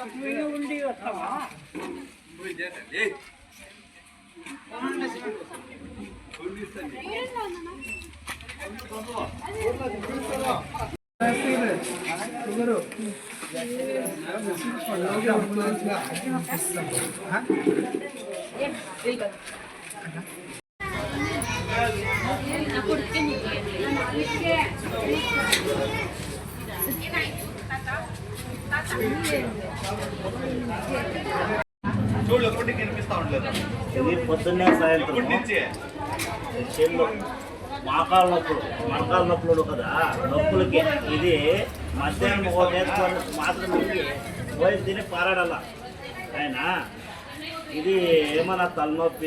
ఉండి వస్తావా అప్పుడు ఇది పొద్దున్నే సాయంత్రం. మోకాళ్ళ నొప్పులు మోకాళ్ళ నొప్పులు కదా. నొప్పులకి ఇది మధ్యాహ్నం ఒక మాత్రం పోయి తిని పారాడాల. ఆయన ఇది ఏమన్నా తలనొప్పి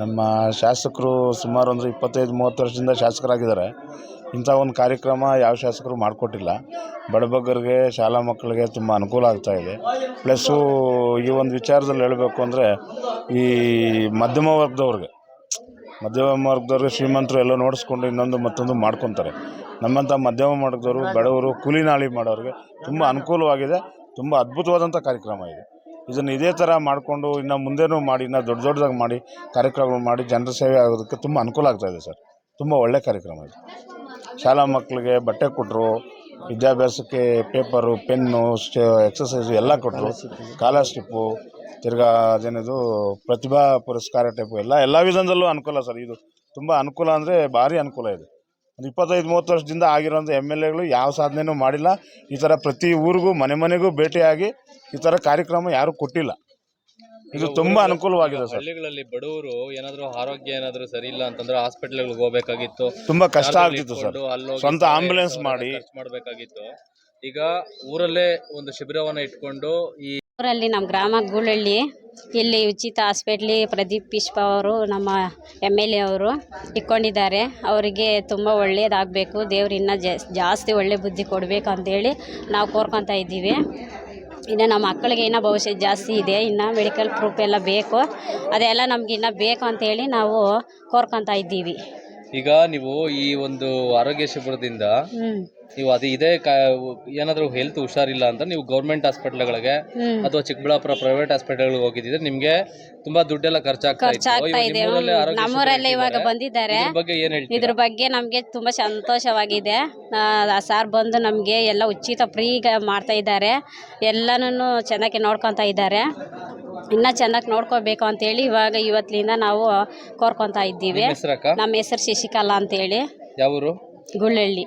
ನಮ್ಮ ಶಾಸಕರು ಸುಮಾರು ಅಂದರೆ ಇಪ್ಪತ್ತೈದು ಮೂವತ್ತು ವರ್ಷದಿಂದ ಶಾಸಕರಾಗಿದ್ದಾರೆ. ಇಂಥ ಒಂದು ಕಾರ್ಯಕ್ರಮ ಯಾವ ಶಾಸಕರು ಮಾಡಿಕೊಟ್ಟಿಲ್ಲ. ಬಡಬಗ್ಗರಿಗೆ, ಶಾಲಾ ಮಕ್ಕಳಿಗೆ ತುಂಬ ಅನುಕೂಲ ಆಗ್ತಾಯಿದೆ ಪ್ಲಸ್ಸು ಈ ಒಂದು ವಿಚಾರದಲ್ಲಿ ಹೇಳಬೇಕು ಅಂದರೆ ಈ ಮಧ್ಯಮ ವರ್ಗದವ್ರಿಗೆ ಮಧ್ಯಮ ವರ್ಗದವ್ರಿಗೆ ಶ್ರೀಮಂತರು ಎಲ್ಲ ನೋಡಿಸ್ಕೊಂಡು ಇನ್ನೊಂದು ಮತ್ತೊಂದು ಮಾಡ್ಕೊತಾರೆ. ನಮ್ಮಂಥ ಮಧ್ಯಮ ವರ್ಗದವರು, ಬಡವರು, ಕೂಲಿ ನಾಳಿ ಮಾಡೋರಿಗೆ ತುಂಬ ಅನುಕೂಲವಾಗಿದೆ. ತುಂಬ ಅದ್ಭುತವಾದಂಥ ಕಾರ್ಯಕ್ರಮ ಇದೆ. ಇದನ್ನು ಇದೇ ಥರ ಮಾಡಿಕೊಂಡು ಇನ್ನು ಮುಂದೆನೂ ಮಾಡಿ, ಇನ್ನೂ ದೊಡ್ಡ ದೊಡ್ಡದಾಗಿ ಮಾಡಿ, ಕಾರ್ಯಕ್ರಮಗಳು ಮಾಡಿ ಜನರ ಸೇವೆ ಆಗೋದಕ್ಕೆ ತುಂಬ ಅನುಕೂಲ ಆಗ್ತಾಯಿದೆ ಸರ್. ತುಂಬ ಒಳ್ಳೆಯ ಕಾರ್ಯಕ್ರಮ ಇದು. ಶಾಲಾ ಮಕ್ಕಳಿಗೆ ಬಟ್ಟೆ ಕೊಟ್ಟರು ವಿದ್ಯಾಭ್ಯಾಸಕ್ಕೆ ಪೇಪರು, ಪೆನ್ನು, ಸ್ಟೇ ಎಕ್ಸಸೈಸು ಎಲ್ಲ ಕೊಟ್ಟರು ಸ್ಕಾಲರ್ಶಿಪ್ಪು ತಿರ್ಗಾ ಅದೇನಿದು, ಪ್ರತಿಭಾ ಪುರಸ್ಕಾರ ಟೈಪು ಎಲ್ಲ ಎಲ್ಲ ವಿಧದಲ್ಲೂ ಅನುಕೂಲ ಸರ್. ಇದು ತುಂಬ ಅನುಕೂಲ ಅಂದರೆ ಭಾರಿ ಅನುಕೂಲ ಇದೆ. ಒಂದು ಇಪ್ಪತ್ತೈದು, ಮೂವತ್ತು ವರ್ಷದಿಂದ ಆಗಿರೋಂಥ ಎಂ ಎಲ್ ಎಗಳು ಯಾವ ಸಾಧನೆಯೂ ಮಾಡಿಲ್ಲ. ಈ ಥರ ಪ್ರತಿ ಊರಿಗೂ, ಮನೆ ಮನೆಗೂ ಭೇಟಿಯಾಗಿ ಈ ಥರ ಕಾರ್ಯಕ್ರಮ ಯಾರೂ ಕೊಟ್ಟಿಲ್ಲ. ಇದು ತುಂಬಾ ಅನುಕೂಲವಾಗಿದೆ ಸರ್. ಹಳ್ಳಿಗಳಲ್ಲಿ ಬಡವರು ಏನಾದ್ರು ಆರೋಗ್ಯ ಏನಾದ್ರು ಸರಿ ಇಲ್ಲ ಅಂತಂದ್ರೆ ಹಾಸ್ಪಿಟಲ್ಗಳಿಗೆ ಹೋಗ್ಬೇಕಾಗಿತ್ತು. ತುಂಬಾ ಕಷ್ಟ ಆಗ್ತಿತ್ತು ಸರ್. ಸ್ವಂತ ಸಾವಿರ ಆಂಬುಲೆನ್ಸ್ ಮಾಡಿ. ಮಾಡಬೇಕಾಗಿತ್ತು ಮಾಡ್ಬೇಕಾಗಿತ್ತು. ಈಗ ಊರಲ್ಲೇ ಒಂದು ಶಿಬಿರವನ್ನ ಇಟ್ಕೊಂಡು ಈ ಊರಲ್ಲಿ ನಮ್ಮ ಗ್ರಾಮ ಗೂಳಳ್ಳಿ ಇಲ್ಲಿ ಉಚಿತ ಹಾಸ್ಪಿಟ್ಲಿ ಪ್ರದೀಪ್ ಪುಷ್ಪ ಅವರು ನಮ್ಮ ಎಂ ಎಲ್ ಎ ಅವರು ಇಟ್ಕೊಂಡಿದ್ದಾರೆ. ಅವರಿಗೆ ತುಂಬ ಒಳ್ಳೆಯದಾಗಬೇಕು ದೇವ್ರು ಇನ್ನೂ ಜಾಸ್ತಿ ಒಳ್ಳೆ ಬುದ್ಧಿ ಕೊಡಬೇಕು ಅಂತೇಳಿ ನಾವು ಕೋರ್ಕೊತಾ ಇದ್ದೀವಿ. ಇನ್ನು ನಮ್ಮ ಮಕ್ಕಳಿಗೆ ಇನ್ನೂ ಭವಿಷ್ಯ ಜಾಸ್ತಿ ಇದೆ. ಇನ್ನು ಮೆಡಿಕಲ್ ಪ್ರೂಫ್ ಎಲ್ಲ ಬೇಕು. ಅದೆಲ್ಲ ನಮ್ಗೆ ಇನ್ನೂ ಬೇಕು ಅಂತೇಳಿ ನಾವು ಕೋರ್ಕೊತಾ ಇದ್ದೀವಿ. ಈಗ ನೀವು ಈ ಒಂದು ಆರೋಗ್ಯ ಶಿಬಿರದಿಂದ ನೀವು ಅದು ಇದೇ ಏನಾದ್ರು ಹೆಲ್ತ್ ಹುಷಾರಿಲ್ಲ ಅಂತ ನೀವು ಗೌರ್ಮೆಂಟ್ ಹಾಸ್ಪಿಟಲ್ಗಳಿಗೆ ಅಥವಾ ಚಿಕ್ಕಬಳ್ಳಾಪುರ ಪ್ರೈವೇಟ್ ಹಾಸ್ಪಿಟಲ್ಗಳಿಗೆ ಹೋಗಿದ್ರೆ ನಿಮ್ಗೆ ತುಂಬಾ ದುಡ್ಡೆಲ್ಲ ಖರ್ಚಾಗ್ತಾ ನಿಮ್ಮೂರಲ್ಲೇ ಇವಾಗ ಬಂದಿದ್ದಾರೆ. ಇದ್ರ ಬಗ್ಗೆ ನಮ್ಗೆ ಹೇಳ್ತೀರಾ? ಇದ್ರ ಬಗ್ಗೆ ನಮಗೆ ತುಂಬ ಸಂತೋಷವಾಗಿದೆ. ಸಾರ್ ಬಂದು ನಮಗೆ ಎಲ್ಲ ಉಚಿತ ಫ್ರೀ ಮಾಡ್ತಾ ಇದ್ದಾರೆ. ಎಲ್ಲಾನು ಚೆನ್ನಾಗಿ ನೋಡ್ಕೊಂತ ಇದ್ದಾರೆ. ಇನ್ನೂ ಚೆನ್ನಾಗಿ ನೋಡ್ಕೋಬೇಕು ಅಂತೇಳಿ ಇವಾಗ ಇವತ್ತಿನಿಂದ ನಾವು ಕೋರ್ಕೊತಾ ಇದ್ದೀವಿ. ನಿಮ್ಮ ಹೆಸರು ಶಶಿಕಲಾ ಅಂತೇಳಿ. ಯಾವೂರು? ಗುಳ್ಳಳ್ಳಿ.